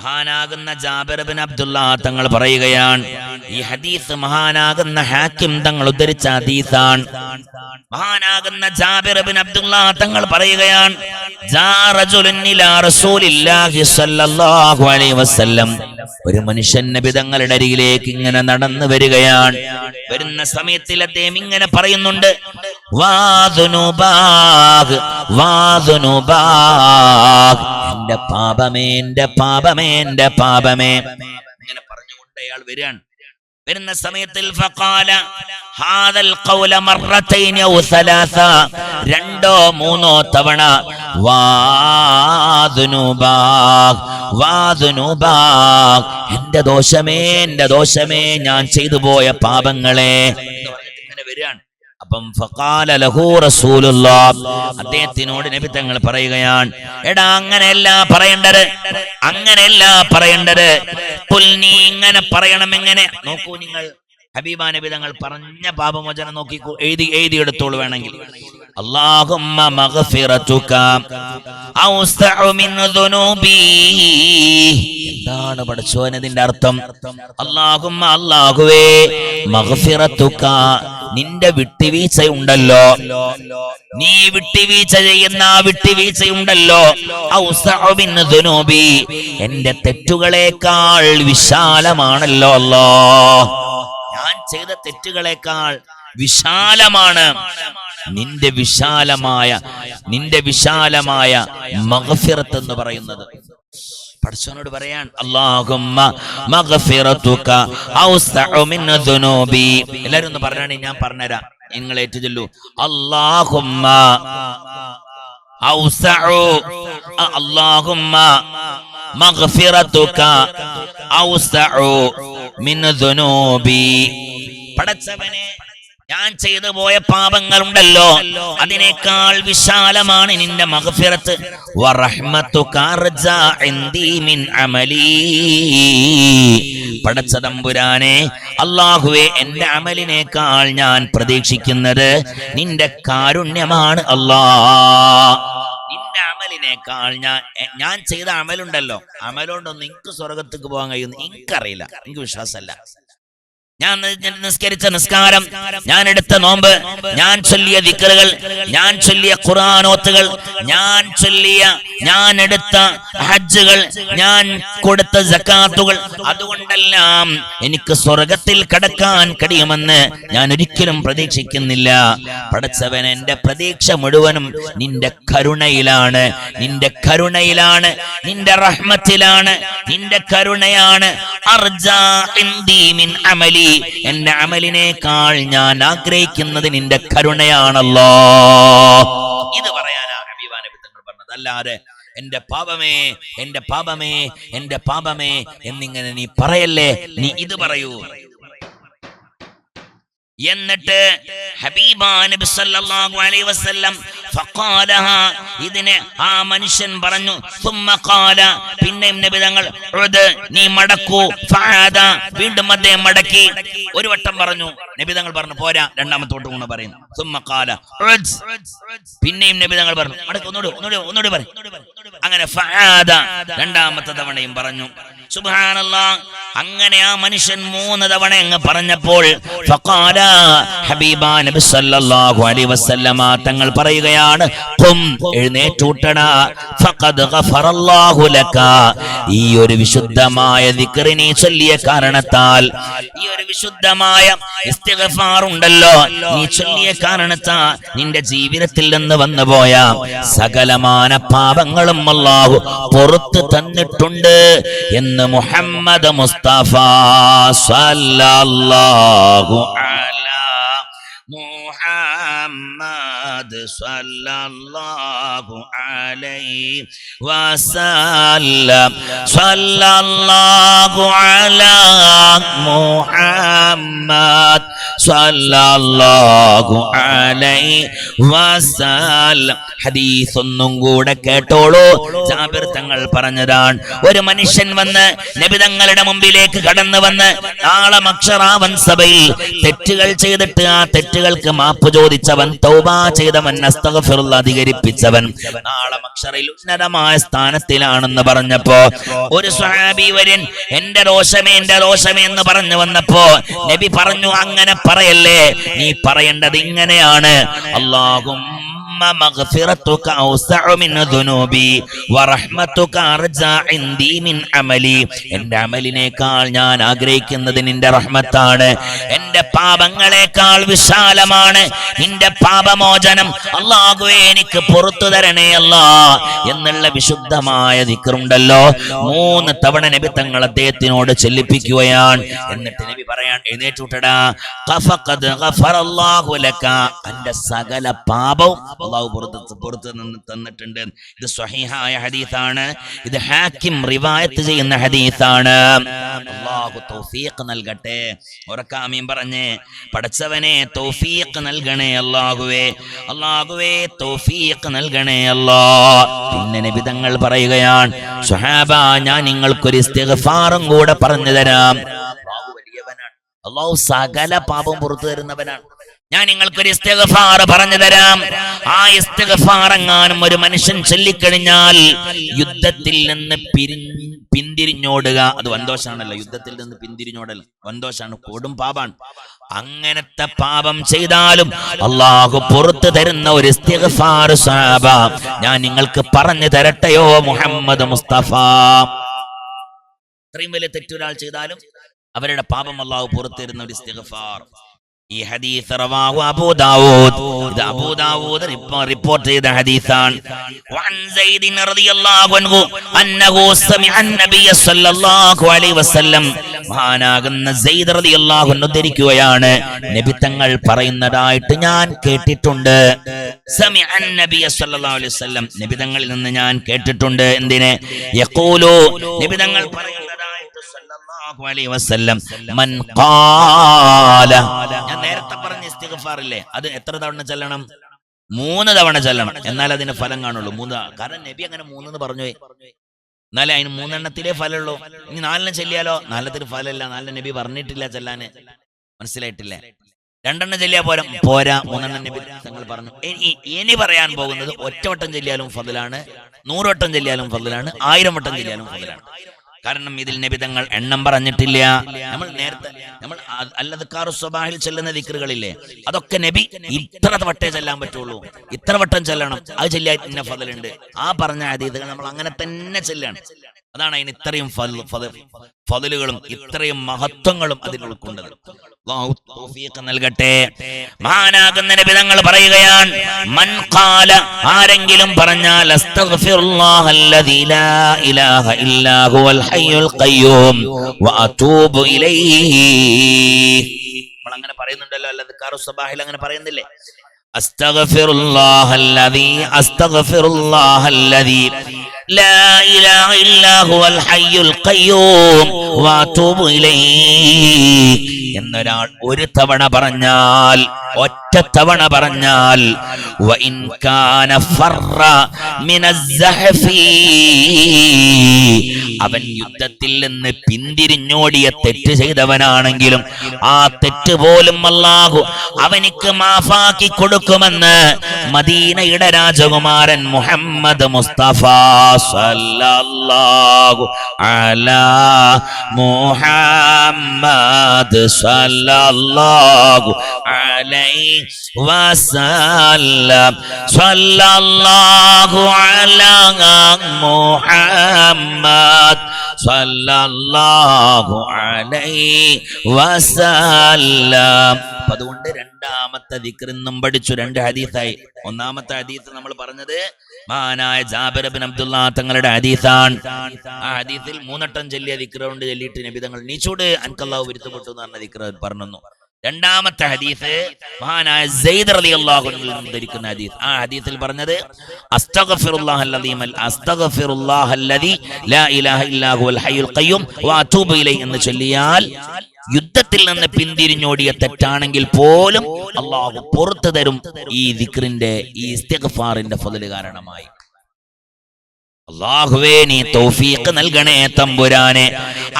മഹാനാകുന്ന ജാബിർബിൻ അബ്ദുള്ള തങ്ങൾ പറയുകയാണ് ഈ ഹദീസ് മഹാനാകുന്ന ഹാക്കിം തങ്ങൾ ഉദ്ധരിച്ച ഹദീസാണ്. മഹാനാകുന്ന ജാബിർബിൻ അബ്ദുള്ള തങ്ങൾ പറയുകയാണ് ഒരു മനുഷ്യൻ നബി തങ്ങളുടെ അരികിലേക്ക് ഇങ്ങനെ നടന്നു വരികയാണ്. വരുന്ന സമയത്തിൽ അദ്ദേഹം ഇങ്ങനെ പറയുന്നുണ്ട് വാതുനുബാഗ് എന്റെ പാപമേ എന്റെ പാപമേ എന്റെ പാപമേ. ഇങ്ങനെ പറഞ്ഞുകൊണ്ട് അയാൾ വരികയാണ്. വരുന്ന സമയത്തിൽ ഫഖാല ഹാദൽ ഖൗല ഔ സലാസ. രണ്ടോ മൂന്നോ തവണ വാദുനുബാ വാദുനുബാ എന്റെ ദോഷമേ എന്റെ ദോഷമേ ഞാൻ ചെയ്തു പോയ പാപങ്ങളെ. വരികയാണ്. അപ്പം അദ്ദേഹത്തിനോട് തങ്ങൾ പറയുകയാണ് എടാ അങ്ങനെയല്ല പറയേണ്ടത് അങ്ങനെയല്ല പറയേണ്ടത്. നീ ഇങ്ങനെ പറയണം എങ്ങനെ നോക്കൂ നിങ്ങൾ ഹബീബ നബി തങ്ങൾ പറഞ്ഞ പാപമോചനം നോക്കി എഴുതി എഴുതിയെടുത്തോളൂ വേണമെങ്കിൽ. അല്ലാഹുമ്മ മഗ്ഫിറതുക ഔസഉ മിൻ ദുനൂബി. എന്താണ് പഠിച്ചോനതിന്റെ അർത്ഥം? അല്ലാഹുമ്മ അല്ലാഹുവേ മഗ്ഫിറതുക നിന്റെ വിട്ടുവീഴ്ച ഉണ്ടല്ലോ. നീ വിട്ടുവീഴ്ച ചെയ്യുന്ന ആ വിട്ടുവീഴ്ച ഉണ്ടല്ലോ. എന്റെ തെറ്റുകളേക്കാൾ വിശാലമാണല്ലോ അല്ലോ. ഞാൻ ചെയ്ത തെറ്റുകളേക്കാൾ വിശാലമാണ്. നിന്റെ വിശാലമായ നിന്റെ വിശാലമായ മഹഫിറത്ത് എന്ന് പറയുന്നത്. പഠിച്ചവനോട് പറയാൻ എല്ലാരും ഒന്ന് പറഞ്ഞാണ് ഞാൻ പറഞ്ഞുതരാം. നിങ്ങൾ ഏറ്റു ചൊല്ലു അല്ലാഹുമ്മ മഗ്ഫിറതുക പടച്ചവനെ ഞാൻ ചെയ്തു പോയ പാപങ്ങളുണ്ടല്ലോ. അതിനേക്കാൾ വിശാലമാണ് നിന്റെ മഹഫിറത്ത് പടച്ചതമ്പുരാനെ അള്ളാഹുവെ എന്റെ അമലിനേക്കാൾ ഞാൻ പ്രതീക്ഷിക്കുന്നത് നിന്റെ കാരുണ്യമാണ് അല്ലാ. നിന്റെ അമലിനേക്കാൾ ഞാൻ ഞാൻ ചെയ്ത അമലുണ്ടല്ലോ. അമലുണ്ടോ നിങ്ങൾക്ക് സ്വർഗത്തേക്ക് പോകാൻ കഴിയുന്നു. എനിക്കറിയില്ല. എനിക്ക് വിശ്വാസമല്ല. ഞാൻ നിസ്കരിച്ച നിസ്കാരം ഞാൻ എടുത്ത നോമ്പ് ഞാൻ ചൊല്ലിയ ദിക്കറുകൾ ഞാൻ ചൊല്ലിയ ഖുറാനോത്തുകൾ ഞാൻ ചൊല്ലിയ ഞാൻ എടുത്ത ഹജ്ജുകൾ ഞാൻ കൊടുത്ത ജക്കാത്തുകൾ അതുകൊണ്ടെല്ലാം എനിക്ക് സ്വർഗത്തിൽ കടക്കാൻ കഴിയുമെന്ന് ഞാൻ ഒരിക്കലും പ്രതീക്ഷിക്കുന്നില്ല. പഠിച്ചവൻ എന്റെ പ്രതീക്ഷ മുഴുവനും നിന്റെ കരുണയിലാണ്. നിന്റെ കരുണയിലാണ് നിന്റെ റഹ്മത്തിലാണ് നിന്റെ കരുണയാണ്. അമലി. എന്റെ അമലിനേക്കാൾ ഞാൻ ആഗ്രഹിക്കുന്നത് നിന്റെ കരുണയാണല്ലോ. ഇത് പറയാനാ ഹബീബാ നബി തങ്ങൾ പറഞ്ഞത് അല്ലാതെ എന്റെ പാപമേ എന്റെ പാപമേ എന്റെ പാപമേ എന്നിങ്ങനെ നീ പറയല്ലേ? നീ ഇത് പറയൂ. എന്നിട്ട് ഹബീബാ നബി സല്ലല്ലാഹു അലൈഹി വസല്ലം ഇതിനെ ആ മനുഷ്യൻ പറഞ്ഞു പിന്നെയും നബി തങ്ങൾ ഉദ് നീ മടക്കൂ. വീണ്ടും അദ്ദേഹം മടക്കി. ഒരു വട്ടം പറഞ്ഞു നബി തങ്ങൾ പറഞ്ഞു പോരാ രണ്ടാമത്തെ വട്ടം കൂടെ പറയുന്നു സുമ്മക്കാല പിന്നെയും നബി തങ്ങൾ പറഞ്ഞു മടക്ക് ഒന്നുകൂടി ഒന്നുകൂടി ഒന്നുകൂടി പറയും. അങ്ങനെ രണ്ടാമത്തെ തവണയും പറഞ്ഞു. അങ്ങനെ ആ മനുഷ്യൻ മൂന്ന് തവണ അങ്ങ് പറഞ്ഞപ്പോൾ തങ്ങൾ പറയുകയാണ് ഈ ഒരു വിശുദ്ധമായ ദിക്കറിനെ ചൊല്ലിയ കാരണത്താൽ ഈ ഒരു വിശുദ്ധമായ ഉണ്ടല്ലോ. നീ ചൊല്ലിയ കാരണത്താൽ നിന്റെ ജീവിതത്തിൽ നിന്ന് വന്നുപോയ സകലമാന പാപങ്ങളും അല്ലാഹു പുറത്തു തന്നിട്ടുണ്ട് എന്ന് മുഹമ്മദ് മുസ്തഫ സല്ലല്ലാഹു അലാ മുഹമ്മദ് സല്ലല്ലാഹു അലൈഹി الله സല്ലല്ലാഹു അലാ മുഹമ്മദ് സല്ലല്ലാഹു അലൈഹി وسلم ഹദീസ് ഒന്നും കൂടെ കേട്ടോളൂ. ജാബിർ തങ്ങൾ പറഞ്ഞതാണ് ഒരു മനുഷ്യൻ വന്ന് നബിതങ്ങളുടെ മുമ്പിലേക്ക് കടന്നു വന്ന് നാളെ മക്ഷറാവൻ സഭയിൽ തെറ്റുകൾ ചെയ്തിട്ട് ആ തെറ്റുകൾക്ക് മാപ്പ് ചോദിച്ചവൻ തൗബ ചെയ്ത അധികരിപ്പിച്ചവൻ നാളെ മക്ഷറിൽ ഉന്നതമായ സ്ഥാനത്തിലാണെന്ന് പറഞ്ഞപ്പോ ഒരു സ്വഹാബി വര്യൻ എന്റെ രോഷമേ എന്റെ രോഷമേ എന്ന് പറഞ്ഞു വന്നപ്പോ നബി പറഞ്ഞു അങ്ങനെ പറയല്ലേ നീ പറയേണ്ടത് ഇങ്ങനെയാണ് അള്ളാഹും مغفرتك أوسع من ذنوبي ورحمتك أرجى عندي من عملي എന്റെ അമലിനേക്കാൾ ഞാൻ ആഗ്രഹിക്കുന്നത് നിന്റെ റഹ്മത്താണ് എന്റെ പാപങ്ങളെക്കാൾ വിശാലമാണ് നിന്റെ പാപമോചനം. അള്ളാഹുവേ എനിക്ക് പുറത്തു തരണേ അല്ല എന്നുള്ള വിശുദ്ധമായ ദിക്കറുണ്ടല്ലോ മൂന്ന് തവണ നബി തങ്ങൾ അദ്ദേഹത്തിനോട് ചെല്ലിപ്പിക്കുകയാണ്. എന്നിട്ട് നബി പറയാൻ എഴുന്നേറ്റുട്ടടാ അന്റെ സകല പാപവും അള്ളാഹു പുറത്ത് പുറത്ത് നിന്ന് തന്നിട്ടുണ്ട്. ഇത് സ്വഹീഹായ ഹദീസാണ്. ഇത് ഹാക്കിം റിവായത്ത് ചെയ്യുന്ന ഹദീസാണ്. അള്ളാഹു തൗഫീഖ് നൽകട്ടെ. ഉറക്കാമീൻ പറഞ്ഞ്. പടച്ചവനെ തൗഫീഖ് നൽകണേ അല്ലാഹുവേ അല്ലാഹുവേ തൗഫീഖ് നൽകണേ അല്ലാ. പിന്നെ നബിതങ്ങൾ പറയുകയാണ് സുഹാബ ഞാൻ നിങ്ങൾക്കൊരു ഇസ്തിഗ്ഫാറും കൂടെ പറഞ്ഞു തരാം. അള്ളാഹു സകല പാപം പുറത്തു തരുന്നവനാണ്. ഞാൻ നിങ്ങൾക്കൊരു ഇസ്തിഗ്ഫാർ പറഞ്ഞു തരാം. ആ ഇസ്തിഗ്ഫാർ എങ്ങാനും ഒരു മനുഷ്യൻ ചൊല്ലിക്കഴിഞ്ഞാൽ യുദ്ധത്തിൽ നിന്ന് പിരി പിന്തിരിഞ്ഞോടുക. അത് വന്തോഷാണല്ലോ യുദ്ധത്തിൽ നിന്ന് പിന്തിരിഞ്ഞോടൽ വന്തോഷാണ് കൊടും പാപാണ്. അങ്ങനത്തെ പാപം ചെയ്താലും അള്ളാഹു പുറത്തു തരുന്ന ഒരു സാബ. ഞാൻ നിങ്ങൾക്ക് പറഞ്ഞു തരട്ടെയോ മുഹമ്മദ് മുസ്തഫ? ഇത്രയും വലിയ തെറ്റൊരാൾ ചെയ്താലും അവരുടെ പാപം അള്ളാഹു പുറത്തു തരുന്ന ഒരു ഇസ്തിഗ്ഫാർ. ഈ ഹദീസ് റവാഹു അബൂ ദാവൂദ്. ഇത് അബൂ റിപ്പോർട്ട് ചെയ്ത ഹദീസാണ്. വഅൻ സയ്യിദിൻ റളിയല്ലാഹു അൻഹു അന്നഹു സമിഅ അൻ-നബിയ സ്വല്ലല്ലാഹു അലൈഹി വസല്ലം. മഹാനാകുന്ന സൈദ് റളിയല്ലാഹു അൻഹു ധരിക്കുകയാണ് നബി തങ്ങൾ പറയുന്നതായിട്ട് ഞാൻ കേട്ടിട്ടുണ്ട്. സമിഅ അൻ-നബിയ സ്വല്ലല്ലാഹു അലൈഹി വസല്ലം. നബി തങ്ങളിൽ നിന്ന് ഞാൻ കേട്ടിട്ടുണ്ട്. എന്തിനെ? യഖൂലു. നബി തങ്ങൾ പറയുന്നതായിട്ട് അലൈഹി വസല്ലം. മൻ ഖാല. ഞാൻ നേരത്തെ പറഞ്ഞ ഇസ്തിഗ്ഫാറില്ലേ? അത് എത്ര തവണ ചൊല്ലണം? മൂന്ന് തവണ ചൊല്ലണം. എന്നാൽ അതിന് ഫലം കാണുള്ളൂ. മൂന്ന് കാരണം നബി അങ്ങനെ മൂന്നെന്ന് പറഞ്ഞു എന്നാലേ അതിന് മൂന്നെണ്ണത്തിലേ ഫലമുള്ളൂ. ഇനി നാലെണ്ണം ചെല്ലിയാലോ? നാലത്തിന് ഫലമില്ല. നാലിന് നബി പറഞ്ഞിട്ടില്ല ചെല്ലാന്. മനസ്സിലായിട്ടില്ലേ? രണ്ടെണ്ണം ചെല്ലിയാ പോരാ. പോരാ. മൂന്നെണ്ണം നബി തങ്ങൾ പറഞ്ഞു. ഇനി ഇനി പറയാൻ പോകുന്നത് ഒറ്റവട്ടം ചെല്ലിയാലും ഫതിലാണ്. നൂറുവട്ടം ചെല്ലിയാലും ഫതിലാണ്. ആയിരം വട്ടം ചെല്ലിയാലും ഫതിലാണ്. കാരണം ഇതിൽ നിബിതങ്ങൾ എണ്ണം പറഞ്ഞിട്ടില്ല. നമ്മൾ നേരത്തെ നമ്മൾ അല്ലത് കാറു സ്വബാഹിൽ ചെല്ലുന്ന ദിക്കറുകളില്ലേ അതൊക്കെ നബി ഇത്ര വട്ടേ ചെല്ലാൻ പറ്റുള്ളൂ. ഇത്ര വട്ടം ചെല്ലണം. അത് ചെല്ലാൻ ഫതലുണ്ട്. ആ പറഞ്ഞ അതീതകൾ നമ്മൾ അങ്ങനെ തന്നെ ചെല്ലാണ്. അതാണ് അതിന് ഇത്രയും ഫതിലുകളും ഇത്രയും മഹത്വങ്ങളും അതിൽ ഉൾക്കൊണ്ടത്. നൽകട്ടെ. മഹാനാകുന്ന നിബിതങ്ങൾ പറയുകയാണ് മൻകാല ആരെങ്കിലും പറഞ്ഞാൽ അങ്ങനെ പറയുന്നുണ്ടല്ലോ അല്ലാതെ കാറു സബാഹിൽ അങ്ങനെ പറയുന്നില്ലേ? അസ്തഗഫിറുല്ലാഹല്ലദീ അസ്തഗഫിറുല്ലാഹല്ലദീ. لا إله إلا هو الحي القيوم وأتوب إليه എന്നൊരാൾ ഒരു തവണ പറഞ്ഞാൽ ഒറ്റ തവണ പറഞ്ഞാൽ وإن كان فر من الزحف അവൻ യുദ്ധത്തിൽ നിന്ന് പിന്തിരിഞ്ഞോടിയ തെറ്റ് ചെയ്തവനാണെങ്കിലും ആ തെറ്റ് പോലും അല്ലാഹു അവനിക്ക് മാഫാക്കി കൊടുക്കുമെന്ന് മദീനയുടെ രാജകുമാരൻ മുഹമ്മദ് മുസ്തഫ സല്ലല്ലാഹു അലാ മുഹമ്മദ് സല്ലല്ലാഹു അലൈഹി വസല്ലം. സല്ലല്ലാഹു അലാ മുഹമ്മദ് സല്ലല്ലാഹു അലൈഹി വസല്ലം. അതുകൊണ്ട് അതുകൊണ്ട് രണ്ടാമത്തെ വിക്രിന്നും പഠിച്ചു രണ്ട് ഹദീസായി. ഒന്നാമത്തെ ഹദീസ് നമ്മൾ പറഞ്ഞത് മഹാനായ ജാബിർ ബിൻ അബ്ദുള്ള തങ്ങളുടെ ഹദീസാണ്. ആ ഹദീസിൽ മൂന്നട്ടം ചെല്ലിയ ദിക്ര കൊണ്ട് ചെല്ലിയിട്ട് നബി തങ്ങൾ നീച്ചൂട് അൻകല്ലാവ് വിരുത്തപ്പെട്ടു എന്ന് പറഞ്ഞ ദിക്ര പറഞ്ഞു രണ്ടാമത്തെ ഹദീസ് മഹാനായ സെയ്ദ് റളിയല്ലാഹു അൻഹു നിന്ന് ധരിക്കുന്ന ഹദീസ്. ആ ഹദീസിൽ പറഞ്ഞത് എന്ന് ചൊല്ലിയാൽ യുദ്ധത്തിൽ നിന്ന് പിന്തിരിഞ്ഞോടിയ തെറ്റാണെങ്കിൽ പോലും അള്ളാഹു പുറത്തു തരും ഈ ദിക്റിന്റെ ഈ ഇസ്തിഗ്ഫാറിന്റെ കാരണമായി. അള്ളാഹുവേ നീ തൗഫീഖ് നൽകണേ തമ്പുരാനെ.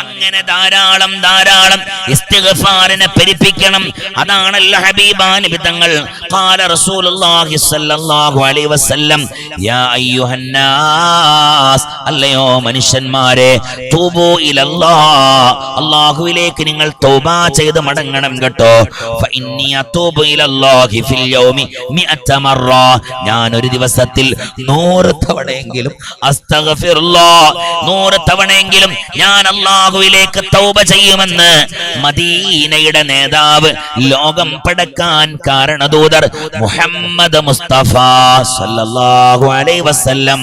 അങ്ങനെ ധാരാളം ധാരാളം ഇസ്തിഗ്ഫാറിനെ പെരിപ്പിക്കണം. അതാണല്ലോ ഹബീബാൻ തങ്ങൾ. ഖാല റസൂലുള്ളാഹി സ്വല്ലല്ലാഹു അലൈഹി വസല്ലം യാ അയ്യുഹന്നാസ്. അല്ലയോ മനുഷ്യന്മാരെ തൂബു ഇലല്ലാഹ്. അല്ലാഹുവിലേക്ക് നിങ്ങൾ തൗബ ചെയ്ത് മടങ്ങണം കേട്ടോ. ഫഇന്നി അതൂബു ഇലല്ലാഹി ഫിൽ യൗമി മിഅത മറ ഞാൻ ഒരു ദിവസത്തിൽ 100 തവണയെങ്കിലും നൂറ് തവണയെങ്കിലും ഞാൻ അള്ളാഹുവിലേക്ക് തൗബ ചെയ്യുമെന്ന് മദീനയുടെ നേതാവ് ലോകം പടക്കാൻ കാരണദൂതർ മുഹമ്മദ് മുസ്തഫ സല്ലല്ലാഹു അലൈഹി വസല്ലം